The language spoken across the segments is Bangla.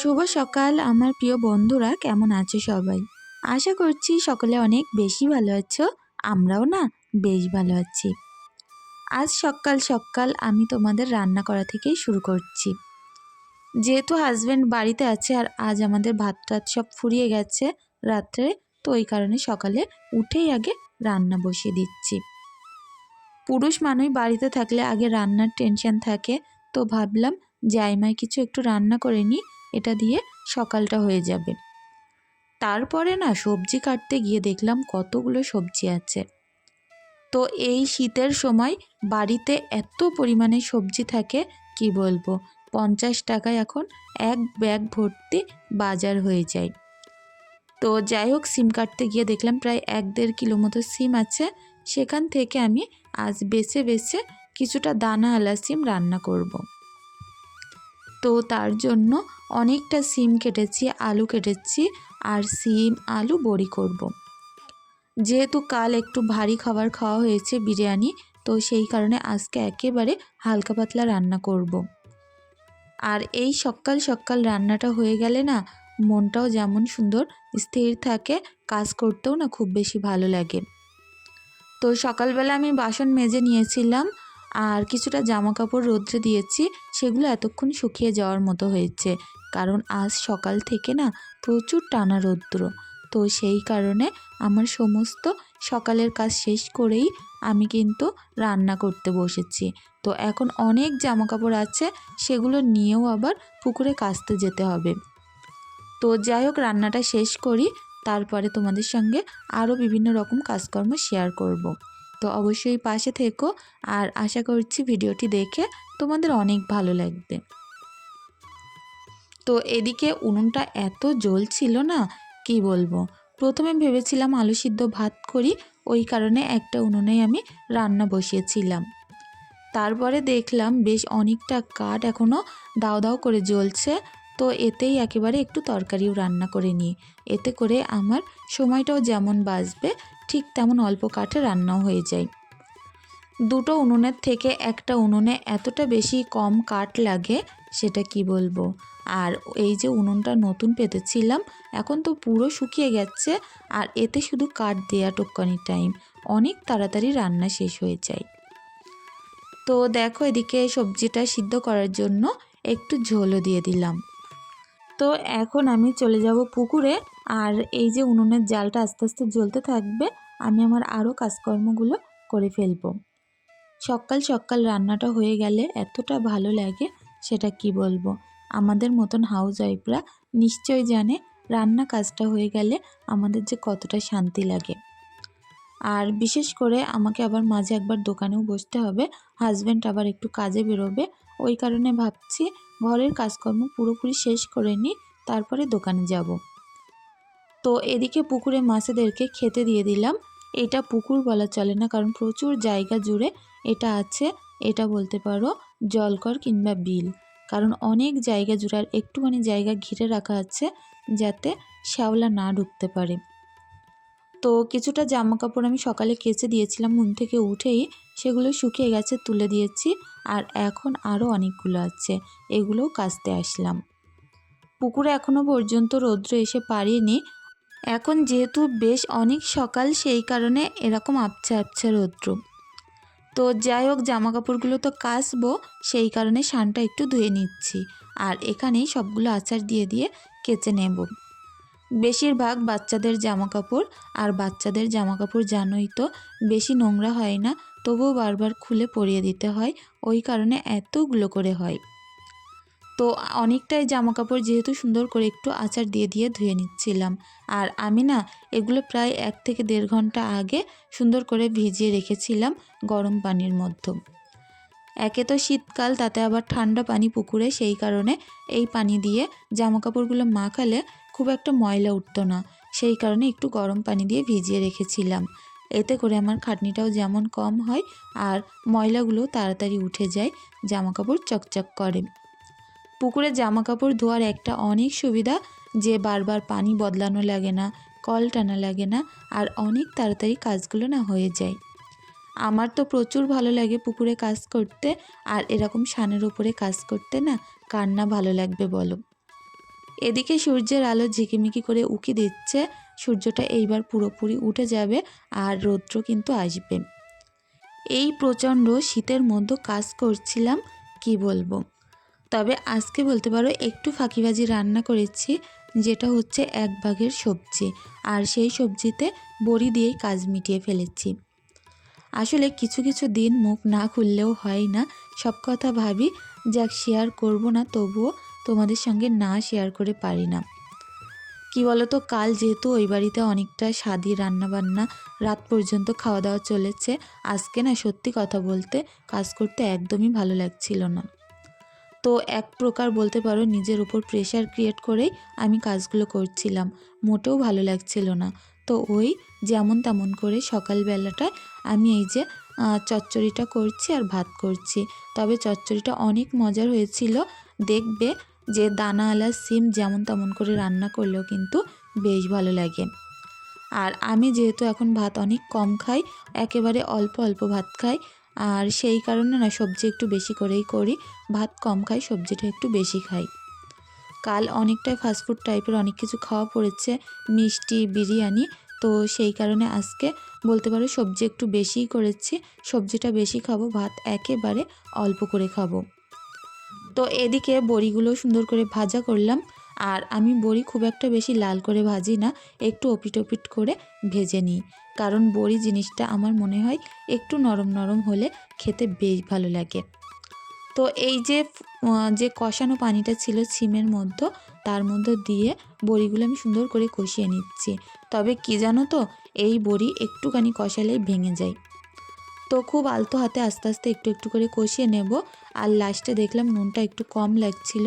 শুভ সকাল, আমার প্রিয় বন্ধুরা, কেমন আছো সবাই? আশা করছি সকলে অনেক বেশি ভালো আছো, আমরাও না বেশ ভালো আছি। আজ সকাল সকাল আমি তোমাদের রান্না করা থেকেই শুরু করছি। যেহেতু হাজব্যান্ড বাড়িতে আছে আর আজ আমাদের ভাত টাত সব ফুরিয়ে গেছে রাত্রে, তো ওই কারণে সকালে উঠেই আগে রান্না বসিয়ে দিচ্ছি। পুরুষ মানুষ বাড়িতে থাকলে আগে রান্নার টেনশন থাকে, তো ভাবলাম, জাইমাই কিছু একটু রান্না করে নিই এটা দিয়ে সকালটা হয়ে যাবে। তারপরে না সবজি কাটতে গিয়ে দেখলাম কতগুলো সবজি আছে। তো এই শীতের সময় বাড়িতে এত পরিমাণে সবজি থাকে, কি বলব? পঞ্চাশ টাকায় এখন এক ব্যাগ ভর্তি বাজার হয়ে যায়। তো যাই হোক, সিম কাটতে গিয়ে দেখলাম প্রায় এক দেড় কিলো মতো সিম আছে। সেখান থেকে আমি আজ বেছে বেছে কিছুটা দানাওয়ালা সিম রান্না করব। তো তার জন্য অনেকটা সিম কেটেছি, আলু কেটেছি আর সিম, আলু, বড়ি করব। যেহেতু কাল একটু ভারী খাবার খাওয়া হয়েছে বিরিয়ানি, তো সেই কারণে আজকে একেবারে হালকা পাতলা রান্না করব। আর এই সকাল সকাল রান্নাটা হয়ে গেলে না, মনটাও যেমন সুন্দর, স্থির থাকে, কাজ করতেও না খুব বেশি ভালো লাগে তো সকালবেলা আমি বাসন মেজে নিয়েছিলাম আর কিছুটা জামা কাপড় রোদ্রে দিয়েছি, সেগুলো এতক্ষণ শুকিয়ে যাওয়ার মতো হয়েছে। কারণ আজ সকাল থেকে না প্রচুর টানা রৌদ্র। তো সেই কারণে আমার সমস্ত সকালের কাজ শেষ করেই আমি কিন্তু রান্না করতে বসেছি। তো এখন অনেক জামা কাপড় আছে, সেগুলো নিয়েও আবার পুকুরে কাচতে যেতে হবে। তো যাই হোক, রান্নাটা শেষ করি। তারপরে তোমাদের সঙ্গে আরও বিভিন্ন রকম কাজকর্ম শেয়ার করব। তো অবশ্যই পাশে থেকো আর আশা করছি ভিডিওটি দেখে তোমাদের অনেক ভালো লাগবে। তো এদিকে উনুনটা এত জ্বলছিল না, কি বলব? প্রথমে ভেবেছিলাম আলু সিদ্ধ ভাত করি, ওই কারণে একটা উনুনেই আমি রান্না বসিয়েছিলাম। তারপরে দেখলাম বেশ অনেকটা কাঠ এখনও দাও দাও করে জ্বলছে, তো এতেই একেবারে একটু তরকারিও রান্না করে নিই। এতে করে আমার সময়টাও যেমন বাঁচবে ঠিক তেমন অল্প কাঠে রান্নাও হয়ে যায়। দুটো উনুনের থেকে একটা উনুনে এতটা বেশি কম কাঠ লাগে, সেটা কি বলব? আর এই যে উনুনটা নতুন পেতেছিলাম, এখন তো পুরো শুকিয়ে গেছে, আর এতে শুধু কাঠ দেয়া টোক্কানি টাইম অনেক তাড়াতাড়ি রান্না শেষ হয়ে যায়। তো দেখো এদিকে সবজিটা সিদ্ধ করার জন্য একটু ঝোলও দিয়ে দিলাম। তো এখন আমি চলে যাব পুকুরে আর এই যে উনুনের জালটা আস্তে আস্তে জ্বলতে থাকবে, আমি আমার আরও কাজকর্মগুলো করে ফেলব। সকাল সকাল রান্নাটা হয়ে গেলে এতটা ভালো লাগে, সেটা কি বলব? আমাদের মতন হাউস ওয়াইফরা নিশ্চয় জানে রান্না কাজটা হয়ে গেলে আমাদের যে কতটা শান্তি লাগে। আর বিশেষ করে আমাকে আবার মাঝে একবার দোকানেও বসতে হবে, হাজব্যান্ড আবার একটু কাজে বেরোবে, ওই কারণে ভাবছি ঘরের কাজকর্ম পুরোপুরি শেষ করে নিই তারপরে দোকানে যাব। তো এদিকে পুকুরে মাছেদেরকে খেতে দিয়ে দিলাম। এটা পুকুর বলা চলে না, কারণ প্রচুর জায়গা জুড়ে এটা আছে। এটা বলতে পারো জলকর কিংবা বিল, কারণ অনেক জায়গা জুড়ে আর একটুখানি জায়গা ঘিরে রাখা আছে যাতে শ্যাওলা না ঢুকতে পারে। তো কিছুটা জামা কাপড় আমি সকালে কেচে দিয়েছিলাম, ঘুম থেকে উঠেই সেগুলো শুকিয়ে গেছে, তুলে দিয়েছি। আর এখন আরও অনেকগুলো আছে। এগুলোও কাচতে আসলাম। পুকুরে এখনও পর্যন্ত রৌদ্র এসে পারিনি এখন যেহেতু বেশ অনেক সকাল, সেই কারণে এরকম আবছা আবছা রৌদ্র। তো যাই হোক জামা কাপড়গুলো তো কাচবো, সেই কারণে শানটা একটু ধুয়ে নিচ্ছি। আর এখানেই সবগুলো আচার দিয়ে দিয়ে কেচে নেব। বেশিরভাগ বাচ্চাদের জামা কাপড় আর বাচ্চাদের জামা কাপড় জানোই তো, বেশি নোংরা হয় না। তবুও বারবার খুলে পরিয়ে দিতে হয়, ওই কারণে এতগুলো করে হয়। তো অনেকটাই জামা কাপড় যেহেতু সুন্দর করে একটু আচার দিয়ে দিয়ে ধুয়ে নিচ্ছিলাম। আর আমি না এগুলো প্রায় এক থেকে দেড় ঘণ্টা আগে সুন্দর করে ভিজিয়ে রেখেছিলাম গরম পানির মধ্যে। একে তো শীতকাল, তাতে আবার ঠান্ডা পানি পুকুরে, সেই কারণে এই পানি দিয়ে জামা কাপড়গুলো মাখালে খুব একটা ময়লা উঠতো না। সেই কারণে একটু গরম পানি দিয়ে ভিজিয়ে রেখেছিলাম। এতে করে আমার খাটনিটাও যেমন কম হয় আর ময়লাগুলো তাড়াতাড়ি উঠে যায় জামা কাপড় চকচক করে। পুকুরে জামা কাপড় ধোয়ার একটা অনেক সুবিধা, যে বারবার পানি বদলানো লাগে না, কল টানা লাগে না, আর অনেক তাড়াতাড়ি কাজগুলো না হয়ে যায়। আমার তো প্রচুর ভালো লাগে পুকুরে কাজ করতে, আর এরকম সানের উপরে কাজ করতে না কার না ভালো লাগবে বলো? এদিকে সূর্যের আলো ঝিকিমিকি করে উকি দিচ্ছে সূর্যটা এইবার পুরোপুরি উঠে যাবে আর রৌদ্র কিন্তু আসবে। এই প্রচণ্ড শীতের মধ্যে কাজ করছিলাম, কি বলব? তবে আজকে বলতে পারো, একটু ফাঁকিবাজি রান্না করেছি, যেটা হচ্ছে এক ভাগের সবজি, আর সেই সবজিতে বড়ি দিয়েই কাজ মিটিয়ে ফেলেছি। আসলে কিছু কিছু দিন মুখ না খুললেও হয় না, সব কথা ভাবি, যাক শেয়ার করব না তবুও তোমাদের সঙ্গে না শেয়ার করে পারি না। কি বলতো? কাল যেহেতু ওই বাড়িতে অনেকটা স্বাদি রান্নাবান্না, রাত পর্যন্ত খাওয়া দাওয়া চলেছে। আজকে না সত্যি কথা বলতে কাজ করতে একদমই ভালো লাগছিল না। তো এক প্রকার বলতে পারো নিজের উপর প্রেশার ক্রিয়েট করেই আমি কাজগুলো করছিলাম। মোটেও ভালো লাগছিল না। তো ওই যেমন তেমন করে সকালবেলাটায় আমি এই যে চচ্চড়িটা করছি আর ভাত করছি। তবে চচ্চড়িটা অনেক মজার হয়েছিল। দেখবে যে দানা দানাওয়ালা সিম যেমন তেমন করে রান্না করলেও কিন্তু বেশ ভালো লাগে। আর আমি যেহেতু এখন ভাত অনেক কম খাই, একেবারে অল্প অল্প ভাত খাই, আর সেই কারণে না সবজি একটু বেশি করেই করি, ভাত কম খাই, সবজিটা একটু বেশি খাই। কাল অনেকটাই ফাস্টফুড টাইপের অনেক কিছু খাওয়া পড়েছে, মিষ্টি, বিরিয়ানি, তো সেই কারণে আজকে বলতে পারো সবজি একটু বেশিই করেছি, সবজিটা বেশি খাব, ভাত একেবারে অল্প করে খাব। তো এদিকে বড়িগুলো সুন্দর করে ভাজা করলাম। আর আমি বড়ি খুব একটা বেশি লাল করে ভাজি না, একটু ওপিট ওপিট করে ভেজে নিই। কারণ বড়ি জিনিসটা আমার মনে হয় একটু নরম নরম হলে খেতে বেশ ভালো লাগে। তো এই যে যে কষানো পানিটা ছিল সিমের মধ্যে, তার মধ্যে দিয়ে বড়িগুলো আমি সুন্দর করে কষিয়ে নিচ্ছি। তবে কি জানো তো, এই বড়ি একটুখানি কষালেই ভেঙে যায়। তো খুব আলতো হাতে আস্তে আস্তে একটু একটু করে কষিয়ে নেব। আর লাস্টে দেখলাম নুনটা একটু কম লাগছিল।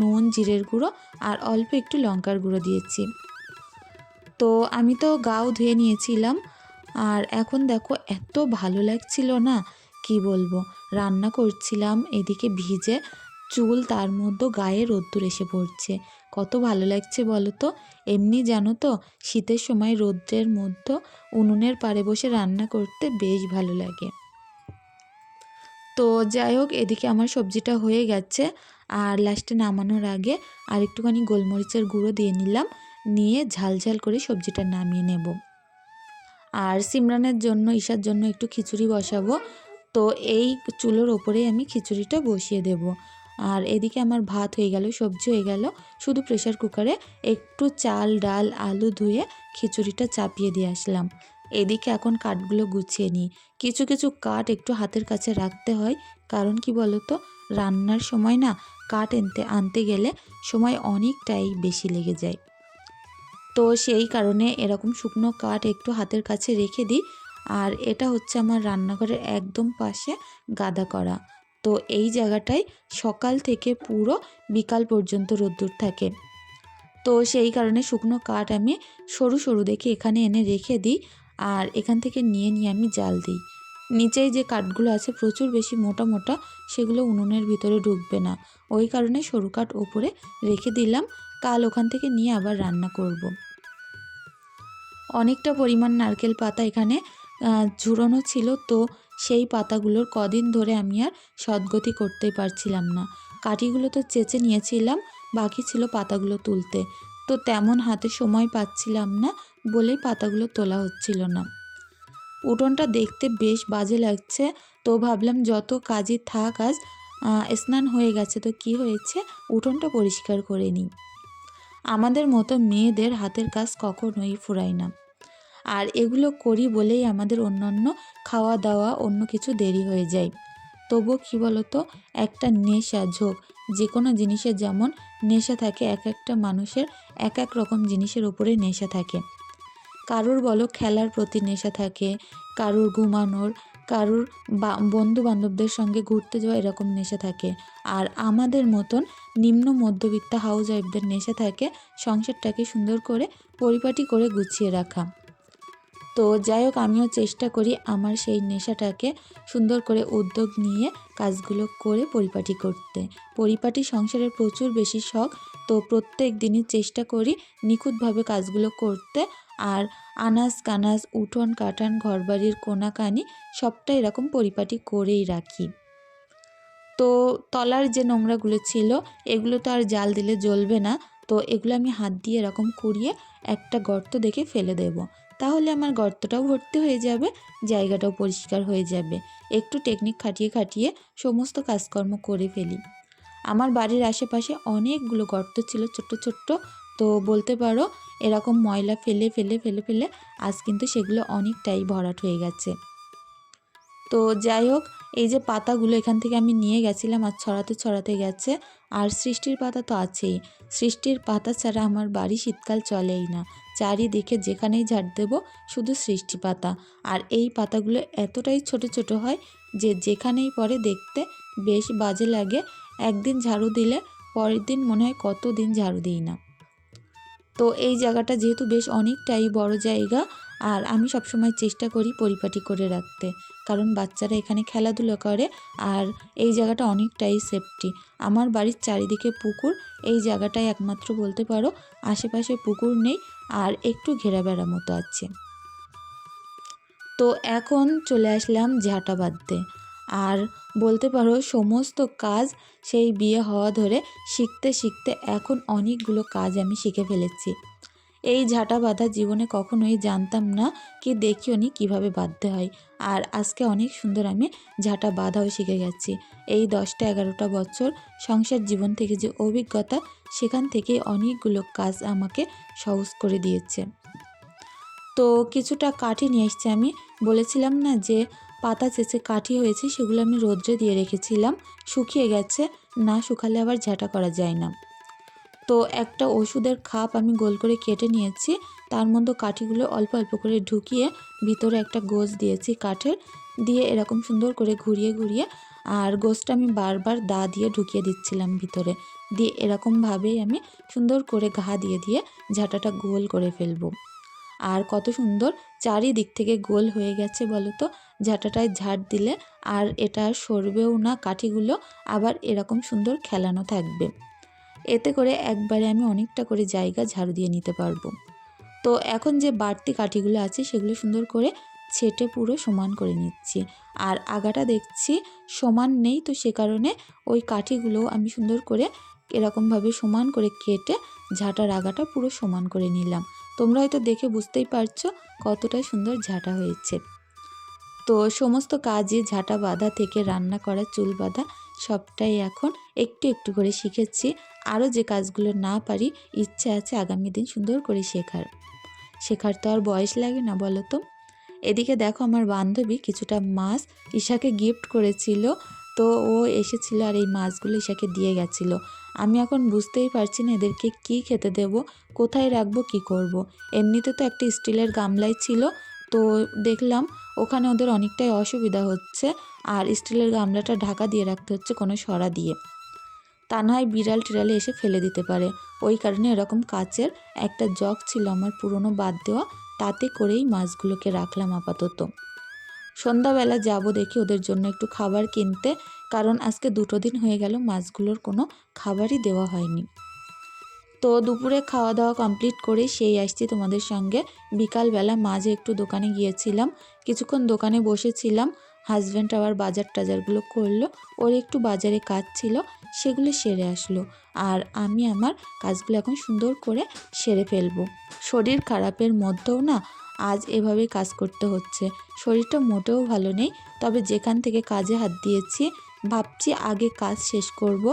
নুন, জিরের গুঁড়ো আর অল্প একটু লঙ্কার গুঁড়ো দিয়েছি। তো আমি তো গাও ধুয়ে নিয়েছিলাম। আর এখন দেখো এত ভালো লাগছিল না, কি বলব? রান্না করছিলাম এদিকে ভিজে, চুল তার মধ্যে গায়ে রোদ্দুর এসে পড়ছে। কত ভালো লাগছে বলো তো? এমনি জানো তো, শীতের সময় রোদ্রের মধ্যে উনুনের পাড়ে বসে রান্না করতে বেশ ভালো লাগে। তো যাই হোক, এদিকে আমার সবজিটা হয়ে গেছে। আর লাস্টে নামানোর আগে আর একটুখানি গোলমরিচের গুঁড়ো দিয়ে নিলাম। নিয়ে ঝাল ঝাল করে সবজিটা নামিয়ে নেব। আর সিমরানের জন্য, ঈশার জন্য একটু খিচুড়ি বসাবো। তো এই চুলোর ওপরেই আমি খিচুড়িটা বসিয়ে দেব। আর এদিকে আমার ভাত হয়ে গেল, সবজি হয়ে গেল। শুধু প্রেশার কুকারে একটু চাল, ডাল, আলু ধুয়ে খিচুড়িটা চাপিয়ে দিয়ে আসলাম। এদিকে এখন কাঠগুলো গুছিয়ে নিই। কিছু কিছু কাঠ একটু হাতের কাছে রাখতে হয়। কারণ কি বলতো? রান্নার সময় না কাঠ এনতে, আনতে গেলে সময় অনেকটাই বেশি লেগে যায়। তো সেই কারণে এরকম শুকনো কাঠ একটু হাতের কাছে রেখে দিই। আর এটা হচ্ছে আমার রান্নাঘরের একদম পাশে গাদা করা। তো এই জায়গাটায় সকাল থেকে পুরো বিকাল পর্যন্ত রোদ্দুর থাকে। তো সেই কারণে শুকনো কাঠ আমি সরু সরু দেখে এখানে এনে রেখে দিই আর এখান থেকে নিয়ে নিয়ে আমি জাল দিই। নিচেই যে কাঠগুলো আছে প্রচুর বেশি মোটা মোটা সেগুলো উনুনের ভিতরে ঢুকবে না। ওই কারণে সরু কাঠ ওপরে রেখে দিলাম। কাল ওখান থেকে নিয়ে আবার রান্না করব। অনেকটা পরিমাণ নারকেল পাতা এখানে ঝুরোনো ছিল তো সেই পাতাগুলোর কদিন ধরে আমি আর সদ্গতি করতেই পারছিলাম না। কাঠিগুলো তো চেঁচে নিয়েছিলাম, বাকি ছিল পাতাগুলো তুলতে। তো তেমন হাতে সময় পাচ্ছিলাম না বলেই পাতাগুলো তোলা হচ্ছিল না। উঠোনটা দেখতে বেশ বাজে লাগছে, তো ভাবলাম যত কাজই থাক আজ স্নান হয়ে গেছে তো কি হয়েছে, উঠোনটা পরিষ্কার করে নিই। আমাদের মতো মেয়েদের হাতের কাজ কখনোই ফুরায় না। আর এগুলো করি বলেই আমাদের অন্যান্য খাওয়া দাওয়া অন্য কিছু দেরি হয়ে যায়। তবুও কী বলতো, একটা নেশা ঝোঁক যে কোনো জিনিসের যেমন নেশা থাকে, এক একটা মানুষের এক এক রকম জিনিসের ওপরে নেশা থাকে। কারুর বলো খেলার প্রতি নেশা থাকে, কারুর ঘুমানোর, কারুর বন্ধু বান্ধবদের সঙ্গে ঘুরতে যাওয়া এরকম নেশা থাকে। আর আমাদের মতন নিম্ন মধ্যবিত্ত হাউস ওয়াইফদের নেশা থাকে, সংসারটাকে সুন্দর করে পরিপাটি করে গুছিয়ে রাখা। তো যাই হোক, আমিও চেষ্টা করি আমার সেই নেশাটাকে সুন্দর করে উদ্যোগ নিয়ে কাজগুলো করে পরিপাটি করতে। পরিপাটি সংসারের প্রচুর বেশি শখ, তো প্রত্যেক দিনই চেষ্টা করি নিখুঁতভাবে কাজগুলো করতে। আর আনাজ কানাজ, উঠোন কাটান, ঘরবাড়ির কোনাকানি সবটা এরকম পরিপাটি করেই রাখি। তো তলার যে নোংরাগুলো ছিল, এগুলো তো আর জাল দিলে জ্বলবে না, তো এগুলো আমি হাত দিয়ে এরকম কুড়িয়ে একটা গর্ত দেখে ফেলে দেব। তাহলে আমার গর্তটাও ভর্তি হয়ে যাবে, জায়গাটাও পরিষ্কার হয়ে যাবে। একটু টেকনিক খাটিয়ে খাটিয়ে সমস্ত কাজকর্ম করে ফেলি। আমার বাড়ির আশেপাশে অনেকগুলো গর্ত ছিল ছোট্ট ছোট্ট। তো বলতে পারো, এরকম ময়লা ফেলে ফেলে ফেলে ফেলে আজ কিন্তু সেগুলো অনেকটাই ভরাট হয়ে গেছে। তো যাই হোক, এই যে পাতাগুলো এখান থেকে আমি নিয়ে গেছিলাম আর ছড়াতে ছড়াতে গেছে। আর সৃষ্টির পাতা তো আছেই। সৃষ্টির পাতা ছাড়া আমার বাড়ি শীতকাল চলেই না। চারিদিকে যেখানেই ঝাড় দেবো শুধু সৃষ্টি পাতা। আর এই পাতাগুলো এতটাই ছোট ছোট হয় যে যেখানেই পরে দেখতে বেশ বাজে লাগে। একদিন ঝাড়ু দিলে পরের দিন মনে হয় কত দিন ঝাড়ু দিই না। তো এই জায়গাটা যেহেতু বেশ অনেকটাই বড় জায়গা, আর আমি সবসময় চেষ্টা করি পরিপাটি করে রাখতে। কারণ বাচ্চারা এখানে খেলাধুলো করে, আর এই জায়গাটা অনেকটাই সেফটি আমার বাড়ির চারিদিকে পুকুর, এই জায়গাটাই একমাত্র বলতে পারো। আশেপাশে পুকুর নেই আর একটু ঘেরা বেড়া মতো আছে। তো এখন চলে আসলাম ঝাঁটা বাঁধতে। আর বলতে পারো সমস্ত কাজ সেই বিয়ে হওয়া ধরে শিখতে শিখতে এখন অনেকগুলো কাজ আমি শিখে ফেলেছি। এই ঝাঁটা বাঁধা জীবনে কখনোই জানতাম না কি দেখিও নি কীভাবে বাঁধতে হয়। আর আজকে অনেক সুন্দর আমি ঝাঁটা বাঁধাও শিখে গেছি। এই দশটা এগারোটা বছর সংসার জীবন থেকে যে অভিজ্ঞতা, সেখান থেকে অনেকগুলো কাজ আমাকে সহজ করে দিয়েছে। তো কিছুটা কাঠি নিয়ে এসছি আমি। বলেছিলাম না যে পাতা চেঁচে কাঠি হয়েছে, সেগুলো আমি রোদ্রে দিয়ে রেখেছিলাম। শুকিয়ে গেছে, না শুকালে আবার ঝাঁটা করা যায় না। তো একটা ওষুধের খাপ আমি গোল করে কেটে নিয়েছি। তার মধ্যে কাঠিগুলো অল্প অল্প করে ঢুকিয়ে ভিতরে একটা গোজ দিয়েছি কাঠের। দিয়ে এরকম সুন্দর করে ঘুরিয়ে ঘুরিয়ে আর গোজটা আমি বারবার দা দিয়ে ঢুকিয়ে দিচ্ছিলাম ভিতরে। দিয়ে এরকমভাবেই আমি সুন্দর করে ঘা দিয়ে দিয়ে ঝাঁটাটা গোল করে ফেলব। আর কত সুন্দর চারিদিক থেকে গোল হয়ে গেছে বলো তো ঝাঁটাটায় ঝাঁট দিলে আর এটা সরবেও না, কাঠিগুলো আবার এরকম সুন্দর খেলানো থাকবে। এতে করে একবারে আমি অনেকটা করে জায়গা ঝাড়ু দিয়ে নিতে পারব। তো এখন যে বাড়তি কাঠিগুলো আছে সেগুলো সুন্দর করে ছেটে পুরো সমান করে নিচ্ছি। আর আগাটা দেখছি সমান নেই তো সে কারণে ওই কাঠিগুলো আমি সুন্দর করে এরকমভাবে সমান করে কেটে ঝাঁটার আগাটা পুরো সমান করে নিলাম। তোমরা হয়তো দেখে বুঝতেই পারছ কতটা সুন্দর ঝাঁটা হয়েছে। তো সমস্ত কাজে ঝাঁটা বাঁধা থেকে রান্না করা চুল বাঁধা সবটাই এখন একটু একটু করে শিখেছি। আরও যে কাজগুলো না পারি, ইচ্ছে আছে আগামী দিন সুন্দর করে শেখার। শেখার তো আর বয়স লাগে না বলো তো? এদিকে দেখো আমার বান্ধবী কিছুটা মাছ ঈশাকে গিফট করেছিল। তো ও এসেছিল আর এই মাছগুলো ঈশাকে দিয়ে গেছিল। আমি এখন বুঝতেই পারছি না এদেরকে কি খেতে দেব, কোথায় রাখব, কি করব। এমনিতে তো একটা স্টিলের গামলাই ছিল। তো দেখলাম ওখানে ওদের অনেকটাই অসুবিধা হচ্ছে। আর স্টিলের গামলাটা ঢাকা দিয়ে রাখতে হচ্ছে কোনো সরা দিয়ে। তা না হয় বিড়াল টিড়ালে এসে ফেলে দিতে পারে। ওই কারণে এরকম কাচের একটা জগ ছিল আমার পুরনো বাদ দেওয়া, তাতে করেই মাছগুলোকে রাখলাম আপাতত। সন্ধ্যাবেলা যাব দেখি ওদের জন্য একটু খাবার কিনতে, কারণ আজকে দুটো দিন হয়ে গেল মাছগুলোর কোনো খাবারই দেওয়া হয়নি। তো দুপুরে খাওয়া দাওয়া কমপ্লিট করে সেই আসছি তোমাদের সঙ্গে। বিকালবেলা মাঝে একটু দোকানে গিয়েছিলাম, কিছুক্ষণ দোকানে বসেছিলাম হাজব্যান্ড আবার বাজার টাজারগুলো করল, ওর একটু বাজারে কাজ ছিল, সেগুলো সেরে আসলো। আর আমি আমার কাজগুলো এখন সুন্দর করে সেরে ফেলব। শরীর খারাপের মধ্যেও না আজ এভাবে কাজ করতে হচ্ছে। শরীরটা মোটেও ভালো নেই, তবে যেখান থেকে কাজে হাত দিয়েছি, ভাবছি আগে কাজ শেষ করব,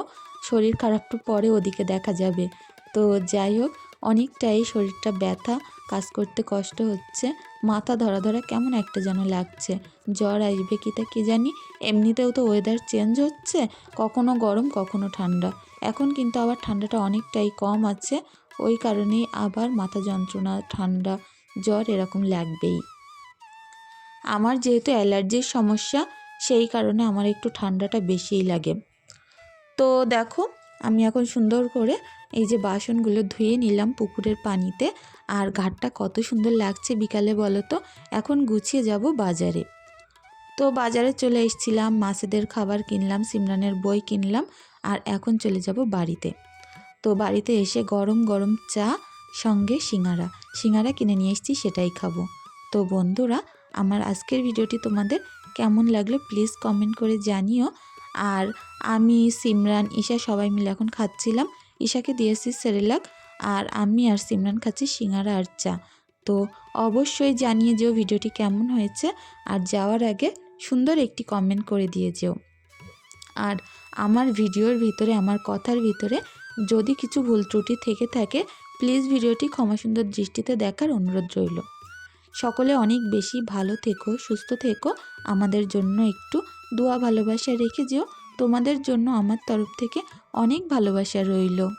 শরীর খারাপটা পরে ওদিকে দেখা যাবে। তো যাই হোক অনেকটাই শরীরটা ব্যথা, কাজ করতে কষ্ট হচ্ছে, মাথা ধরা ধরা কেমন একটা যেন লাগছে। জ্বর আসবে কি তা কি জানি, এমনিতেও তো ওয়েদার চেঞ্জ হচ্ছে, কখনো গরম, কখনো ঠান্ডা। এখন কিন্তু আবার ঠান্ডাটা অনেকটাই কম আছে, ওই কারণেই আবার মাথা যন্ত্রণা, ঠান্ডা, জ্বর এরকম লাগবেই। আমার যেহেতু অ্যালার্জির সমস্যা, সেই কারণে আমার একটু ঠান্ডাটা বেশিই লাগে। তো দেখো আমি এখন সুন্দর করে এই যে বাসনগুলো ধুয়ে নিলাম পুকুরের পানিতে। আর ঘাটটা কত সুন্দর লাগছে বিকালে বলো তো? এখন গুছিয়ে যাব বাজারে। তো বাজারে চলে এসেছিলাম মাছেদের খাবার কিনলাম, সিমরানের বই কিনলাম, আর এখন চলে যাব বাড়িতে। তো বাড়িতে এসে গরম গরম চা, সঙ্গে সিঙ্গারা। সিঙ্গারা কিনে নিয়ে এসেছি, সেটাই খাব। তো বন্ধুরা, আমার আজকের ভিডিওটি তোমাদের কেমন লাগল প্লিজ কমেন্ট করে জানিও। আর আমি, সিমরান, ঈশা সবাই মিলে এখন খাচ্ছিলাম। ঈশাকে দিয়েছি সেরেলাক আর আমি আর সিমরান খাচ্ছি সিঙ্গারা আর চা। তো অবশ্যই জানিয়ে যেও ভিডিওটি কেমন হয়েছে আর যাওয়ার আগে সুন্দর একটি কমেন্ট করে দিয়ে যেও। আর আমার ভিডিওর ভিতরে, আমার কথার ভিতরে যদি কিছু ভুল ত্রুটি থেকে থাকে প্লিজ ভিডিওটি ক্ষমা সুন্দর দৃষ্টিতে দেখার অনুরোধ রইল। সকলে অনেক বেশি ভালো থেকো, সুস্থ থেকো। আমাদের জন্য একটু দোয়া ভালোবাসা রেখে যেও। তোমাদের জন্য আমার তরফ থেকে অনেক ভালোবাসা রইল।